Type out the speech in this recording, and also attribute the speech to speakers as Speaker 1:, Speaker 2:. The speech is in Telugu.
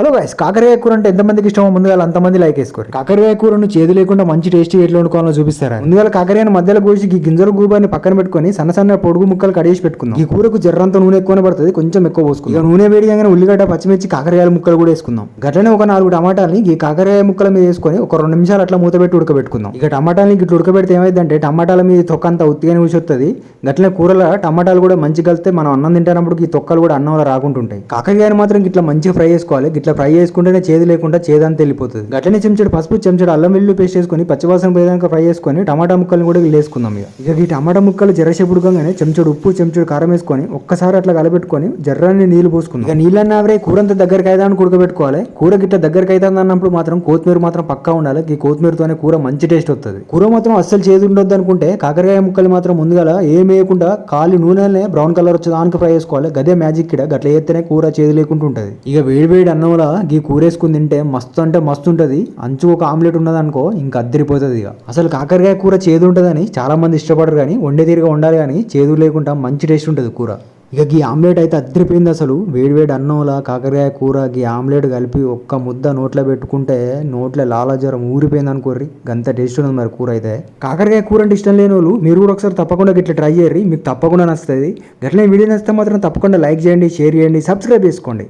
Speaker 1: హలో గైస్ కాకరకాయ కూర అంటే ఎంతమందికి ఇష్టమో ముందుగా అంతమంది లైక్ వేసుకోరు కాకరకాయ కూరను చేదు లేకుండా మంచి టేస్టీ ఎట్లా వండుకోవాలో చూపిస్తారా? ముందుగా కాకరకాయను మధ్యలో కోసి ఈ గింజలు గూబాన్ని పక్కన పెట్టుకొని సన్న సన్న పొడుగు ముక్కలు కడిగేసి పెట్టుకుందాం. ఈ కూరకు జర్రంత నూనె ఎక్కువనే పడుతుంది కొంచెం ఎక్కువ పోసుకుందాం. ఇక నూనె వేడిగానే ఉల్లిగడ్డ పచ్చిమిర్చి కాకరకాయల ముక్కలు కూడా వేసుకుందాం. గట్లనే ఒక నాలుగు టమాటాలని ఈ కాకరకాయ ముక్కల మీద వేసుకొని ఒక రెండు నిమిషాలు అట్లా మూత పెట్టి ఉడకబెట్టుకుందాం. ఇక టమాటాలని ఇట్లా ఉడకబెడితే ఏమైందంటే టమాటాల మీద తొక్క అంతా ఉత్తిగానే ఊసొస్తుంది గట్లనే కూరల టమాటాలు కూడా మంచి కలిస్తే మనం అన్నం తింటున్నప్పుడు ఈ తొక్కలు కూడా అన్నంలో రాకుంటుంటాయి. కాకరకాయని మాత్రం ఇట్లా మంచిగా ఫ్రై చేసుకోవాలి. ఇట్లా ఫ్రై చేసుకుంటేనే చేదు లేకుండా చేదంతా వెళ్ళిపోతుంది. గట్లనే చెంచాడు పసుపు చెంచాడు అల్లం వెల్లుల్లి పేస్ట్ చేసుకొని పచ్చివాసన పోయేదాకా ఫ్రై చేసుకొని టమాటా ముక్కలను కూడా వేసుకుందాం ఇక. ఇక ఈ టమాటా ముక్కలు జరసేపుడుగానే చెంచడు చెంచాడు ఉప్పు చెంచాడు కారం వేసుకొని ఒక్కసారి అట్లా కలబెట్టుకొని జర్రాన్ని నీళ్ళు పోసుకుందాం. ఇక నీళ్ళన్న అవరే కూర అంతా దగ్గరికి అయితే కుడకబెట్టుకోవాలి కూర గిట్ట దగ్గరికి అయితే అన్నప్పుడు మాత్రం కొత్తిమీర మాత్రం పక్కా ఉండాలి. ఈ కొత్తిమీరతోనే కూర మంచి టేస్ట్ వస్తుంది కూర మాత్రం అస్సలు చేదు ఉండొద్దు అనుకుంటే కాకరకాయ ముక్కలు మాత్రం ముందుగా ఏం వేయకుండా కాలి నూనెలనే బ్రౌన్ కలర్ వచ్చేదానికి ఫ్రై చేసుకోవాలి. గదే మ్యాజిక్ ఇక్కడ గట్ల చేస్తేనే కూర చేదు లేకుండా ఉంటుంది ఇక వేడి వేడి అన్నం కూడా గీ కూరేసుకుని తింటే మస్తు అంటే మస్తు ఉంటుంది. అంచు ఒక ఆమ్లెట్ ఉన్నదనుకో ఇంకా అద్దరిపోతుంది ఇక. అసలు కాకరకాయ కూర చేదు ఉంటుందని చాలామంది ఇష్టపడరు కానీ వండే తీరుగా ఉండాలి కానీ చేదు లేకుండా మంచి టేస్ట్ ఉంటుంది కూర. ఇక ఈ ఆమ్లెట్ అయితే అద్దరిపోయింది అసలు. వేడి వేడి అన్నంలా కాకరకాయ కూర ఈ ఆమ్లెట్ కలిపి ఒక్క ముద్ద నోట్లో పెట్టుకుంటే నోట్లో లాలాజ్వరం ఊరిపోయింది అనుకోర్రి. గంత టేస్ట్ ఉన్నది మరి కూర అయితే. కాకరకాయ కూర అంటే ఇష్టం లేని వాళ్ళు మీరు కూడా ఒకసారి తప్పకుండా ఇట్లా ట్రై చేయరు మీకు తప్పకుండా నచ్చుతుంది. గట్లనే వీడియో నచ్చితే మాత్రం తప్పకుండా లైక్ చేయండి షేర్ చేయండి సబ్స్క్రైబ్ చేసుకోండి.